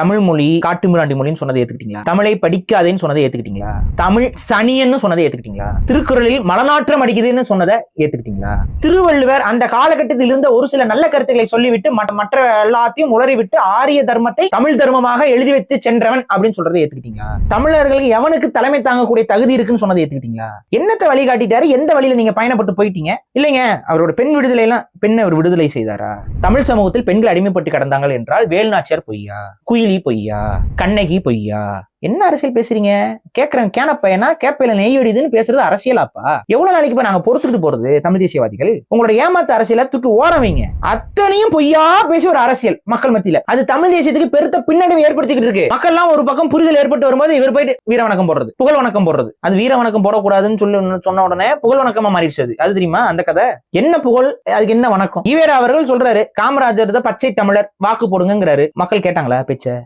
தமிழ் மொழி காட்டுமிராண்டி மொழின்னு சொன்னதை ஏத்துக்கிட்டீங்களா? தமிழை படிக்காதேன்னு சொன்னதை ஏத்துக்கிட்டீங்களா? தமிழ் சனியன்னு சொன்னதை ஏத்துக்கிட்டீங்களா? திருக்குறளில் மலநாற்றம் அடிக்குதுன்னு சொன்னதை ஏத்துக்கிட்டீங்களா? திருவள்ளுவர் அந்த காலகட்டத்தில் இருந்த ஒரு சில நல்ல கருத்துக்களை சொல்லிவிட்டு மற்ற எல்லாத்தையும் உளறிவிட்டு ஆரிய தர்மத்தை தமிழ் தர்மமாக எழுதி வைத்து சென்றவன் அப்படின்னு சொல்றதை ஏத்துக்கிட்டீங்களா? தமிழர்களுக்கு எவனுக்கு தலைமை தாங்கக்கூடிய தகுதி இருக்குன்னு சொன்னதை ஏத்துக்கிட்டீங்களா? என்னத்தை வழிகாட்டிட்டாரு? எந்த வழியில நீங்க பயணப்பட்டு போயிட்டீங்க? இல்லைங்க அவரோட பெண் விடுதலை எல்லாம் பெண்ணை அவர் விடுதலை செய்தாரா? தமிழ் சமூகத்தில் பெண்கள் அடிமைப்பட்டு கிடந்தாங்க என்றால் வேலுநாச்சியார் பொய்யா? குயில் பொய்யா? கண்ணகி பொய்யா? என்ன அரசியல் பேசுறீங்க? கேக்குறேன் கேன பையனா? கேப்பையில நெய் வெடிதுன்னு பேசுறது அரசியலாப்பா? எவ்வளவு நாளைக்கு போய் நாங்க பொறுத்துக்கிட்டு போறது தமிழ் தேசியவாதிகள்? உங்களோட ஏமாத்த அரசியல தூக்கி ஓரவீங்க அத்தனையும் பொய்யா பேசி ஒரு அரசியல் மக்கள் மத்தியில. அது தமிழ் தேசியத்துக்கு பெருத்த பின்னடைவு ஏற்படுத்திக்கிட்டு இருக்கு. மக்கள்லாம் ஒரு பக்கம் புரிதல் ஏற்பட்டு வரும்போது இவர் போயிட்டு வீர வணக்கம் போடுறது புகழ் வணக்கம் போடுறது. அது வீர வணக்கம் போடக்கூடாதுன்னு சொல்லி சொன்ன உடனே புகழ் வணக்கமா மாறிடுச்சு அது. தெரியுமா? அந்த கதை. என்ன புகழ்? அதுக்கு என்ன வணக்கம்? ஈவேரா அவர்கள் சொல்றாரு காமராஜர் பச்சை தமிழர் வாக்கு போடுங்கிறாரு மக்கள் கேட்டாங்களா பேச்ச?